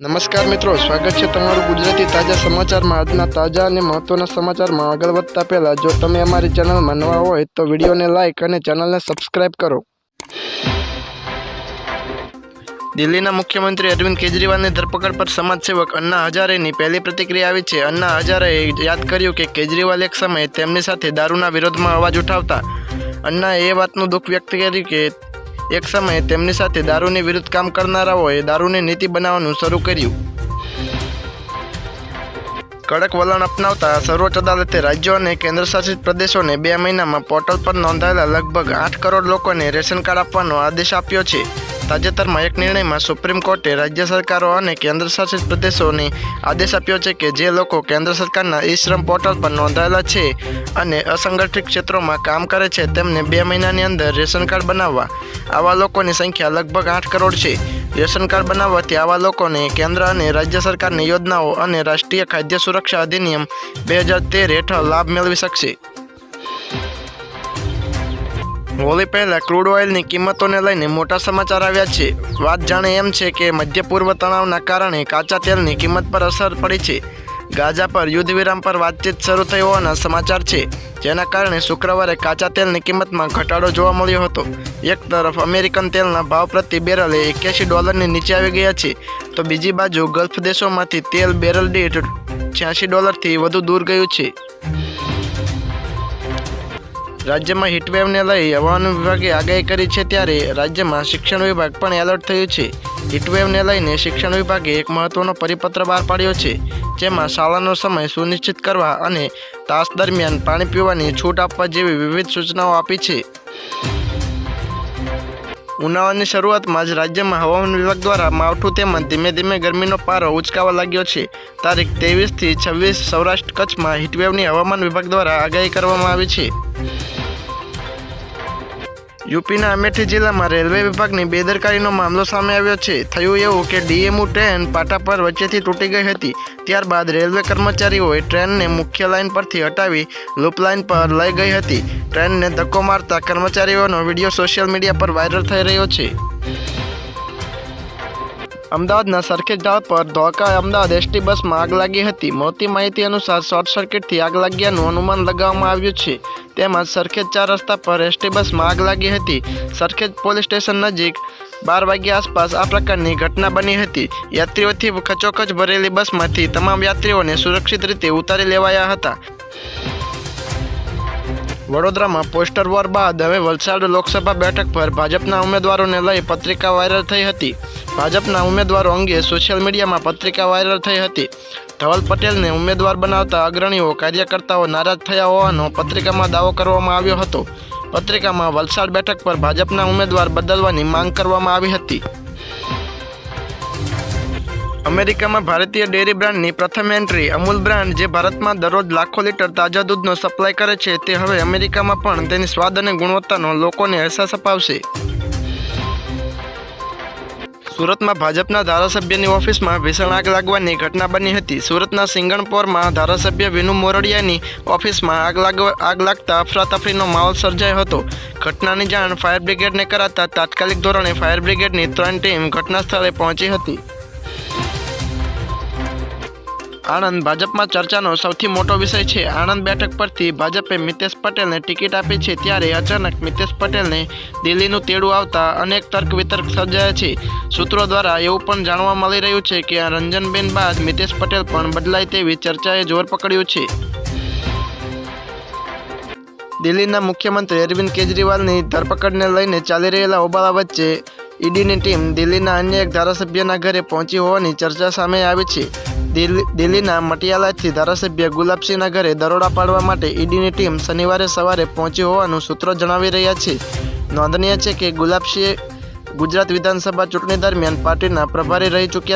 નમસ્કાર મિત્રો, સ્વાગત છે તમારું ગુજરાતી તાજા સમાચારમાં. આજના તાજા અને મહત્વના સમાચારમાં આગળ વધતા પહેલા, જો તમે અમારી ચેનલમાં નવા હોય તો વિડીયોને લાઇક અને ચેનલને સબસ્ક્રાઇબ કરો. દિલ્હીના મુખ્યમંત્રી અરવિંદ કેજરીવાલની ધરપકડ પર સમાજસેવક અન્ના હજારેની પહેલી પ્રતિક્રિયા આવી છે. અન્ના હજારેએ યાદ કર્યું કે કેજરીવાલ એક સમયે તેમની સાથે દારૂના વિરોધમાં અવાજ ઉઠાવતા. અન્નાએ એ વાતનું દુઃખ વ્યક્ત કર્યું કે એક સમયે તેમની સાથે દારૂની વિરુદ્ધ કામ કરનારાઓએ દારૂની નીતિ બનાવવાનું શરૂ કર્યું. કડક વલણ અપનાવતા સર્વોચ્ચ અદાલતે રાજ્યો અને કેન્દ્રશાસિત પ્રદેશોને બે મહિનામાં પોર્ટલ પર નોંધાયેલા લગભગ આઠ કરોડ લોકોને રેશન કાર્ડ આપવાનો આદેશ આપ્યો છે. તાજેતરમાં એક નિર્ણયમાં સુપ્રીમ કોર્ટે રાજ્ય સરકારો અને કેન્દ્રશાસિત પ્રદેશોને આદેશ આપ્યો છે કે જે લોકો કેન્દ્ર સરકારના ઈ શ્રમ પોર્ટલ પર નોંધાયેલા છે અને અસંગઠિત ક્ષેત્રોમાં કામ કરે છે, તેમને બે મહિનાની અંદર રેશન કાર્ડ બનાવવા. આવા લોકોની સંખ્યા લગભગ આઠ કરોડ છે. રેશન કાર્ડ બનાવવાથી આવા લોકોને કેન્દ્ર અને રાજ્ય સરકારની યોજનાઓ અને રાષ્ટ્રીય ખાદ્ય સુરક્ષા અધિનિયમ બે હજાર તેર હેઠળ લાભ મેળવી શકશે. હોળી પહેલા ક્રૂડ ઓઇલની કિંમતોને લઈને મોટા સમાચાર આવ્યા છે. વાત જાણે એમ છે કે મધ્ય પૂર્વ તણાવના કારણે કાચા તેલની કિંમત પર અસર પડી છે. ગાઝા પર યુદ્ધ વિરામ પર વાતચીત શરૂ થઈ હોવાના સમાચાર છે. જેના કારણે શુક્રવારે કાચા તેલની કિંમતમાં ઘટાડો જોવા મળ્યો હતો. એક તરફ અમેરિકન તેલના ભાવ પ્રતિ બેરલે એક્યાસી ડોલરની નીચે આવી ગયા છે. તો બીજી બાજુ ગલ્ફ દેશોમાંથી તેલ બેરલ દીઠ છ્યાસી ડોલરથી વધુ દૂર ગયું છે. રાજ્યમાં હીટવેવને લઈ હવામાન વિભાગે આગાહી કરી છે ત્યારે રાજ્યમાં શિક્ષણ વિભાગ પણ એલર્ટ થયું છે. હીટવેવને લઈને શિક્ષણ વિભાગે એક મહત્વનો પરિપત્ર બહાર પાડ્યો છે, જેમાં શાળાનો સમય સુનિશ્ચિત કરવા અને તાસ દરમિયાન પાણી પીવાની છૂટ આપવા જેવી વિવિધ સૂચનાઓ આપી છે. ઉનાળાની શરૂઆતમાં જ રાજ્યમાં હવામાન વિભાગ દ્વારા માવઠું તેમજ ધીમે ધીમે ગરમીનો પારો ઉચકાવા લાગ્યો છે. તારીખ ત્રેવીસથી છવ્વીસ સૌરાષ્ટ્ર કચ્છમાં હીટવેવની હવામાન વિભાગ દ્વારા આગાહી કરવામાં આવી છે. યુપીના અમેઠી જિલ્લામાં રેલવે વિભાગની બેદરકારીનો મામલો સામે આવ્યો છે. થયું એવું કે ડીએમયુ ટ્રેન પાટા પર વચ્ચેથી તૂટી ગઈ હતી. ત્યારબાદ રેલવે કર્મચારીઓએ ટ્રેનને મુખ્ય લાઇન પરથી હટાવી લૂપ લાઇન પર લઈ ગઈ હતી. ટ્રેનને ધક્કો મારતા કર્મચારીઓનો વીડિયો સોશિયલ મીડિયા પર વાયરલ થઈ રહ્યો છે. અમદાવાદના સરખેજ ઢાળ પર ધોકા અમદાવાદ એસટી બસમાં આગ લાગી હતી. મળતી માહિતી અનુસાર શોર્ટ સર્કિટથી આગ લાગ્યાનું અનુમાન લગાવવામાં આવ્યું છે. તેમજ સરખેજ ચાર રસ્તા પર એસટી બસમાં આગ લાગી હતી. સરખેજ પોલીસ સ્ટેશન નજીક બાર વાગ્યા આસપાસ આ પ્રકારની ઘટના બની હતી. યાત્રીઓથી ખચોખચ ભરેલી બસમાંથી તમામ યાત્રીઓને સુરક્ષિત રીતે ઉતારી લેવાયા હતા. વડોદરામાં પોસ્ટર વોર બાદ હવે વલસાડ લોકસભા બેઠક પર ભાજપના ઉમેદવારોને લઈ પત્રિકા વાયરલ થઈ હતી. ભાજપના ઉમેદવારો અંગે સોશિયલ મીડિયામાં પત્રિકા વાયરલ થઈ હતી. ધવલ પટેલને ઉમેદવાર બનાવતા અગ્રણીઓ કાર્યકર્તાઓ નારાજ થયા હોવાનો પત્રિકામાં દાવો કરવામાં આવ્યો હતો. પત્રિકામાં વલસાડ બેઠક પર ભાજપના ઉમેદવાર બદલવાની માંગ કરવામાં આવી હતી. અમેરિકામાં ભારતીય ડેરી બ્રાન્ડની પ્રથમ એન્ટ્રી, અમૂલ બ્રાન્ડ, જે ભારતમાં દરરોજ લાખો લીટર તાજા દૂધનો સપ્લાય કરે છે, તે હવે અમેરિકામાં પણ તેની સ્વાદ અને ગુણવત્તાનો લોકોને અહેસાસ અપાવશે. સુરતમાં ભાજપના ધારાસભ્યની ઓફિસમાં ભીષણ આગ લાગવાની ઘટના બની હતી. સુરતના સિંગણપોરમાં ધારાસભ્ય વિનુ મોરડિયાની ઓફિસમાં આગ લાગ આગ લાગતા અફરાતફરીનો માહોલ સર્જાયો હતો. ઘટનાની જાણ ફાયર બ્રિગેડને કરાતા તાત્કાલિક ધોરણે ફાયર બ્રિગેડની ત્રણ ટીમ ઘટના સ્થળે પહોંચી હતી. આણંદ ભાજપમાં ચર્ચાનો સૌથી મોટો વિષય છે. આણંદ બેઠક પરથી ભાજપે મિતેશ પટેલને ટિકિટ આપી છે ત્યારે અચાનક મિતેશ પટેલને દિલ્હીનું તેડું આવતા અનેક તર્ક વિતર્ક સર્જાયા છે. સૂત્રો દ્વારા એવું પણ જાણવા મળી રહ્યું છે કે આ રંજનબેન બાદ મિતેશ પટેલ પણ બદલાય તેવી ચર્ચાએ જોર પકડ્યું છે. દિલ્હીના મુખ્યમંત્રી અરવિંદ કેજરીવાલની ધરપકડને લઈને ચાલી રહેલા હોબાળા વચ્ચે ઈડીની ટીમ દિલ્હીના અન્ય એક ધારાસભ્યના ઘરે પહોંચી હોવાની ચર્ચા સામે આવી છે. દિલ્હીના મટિયાલાથી ધારાસભ્ય ગુલાબસિંહના ઘરે દરોડા પાડવા માટે ઈડીની ટીમ શનિવારે સવારે પહોંચી હોવાનું સૂત્રો જણાવી રહ્યા છે. નોંધનીય છે કે ગુલાબસિંહે ગુજરાત વિધાનસભા ચૂંટણી દરમિયાન પાર્ટીના પ્રભારી રહી ચૂક્યા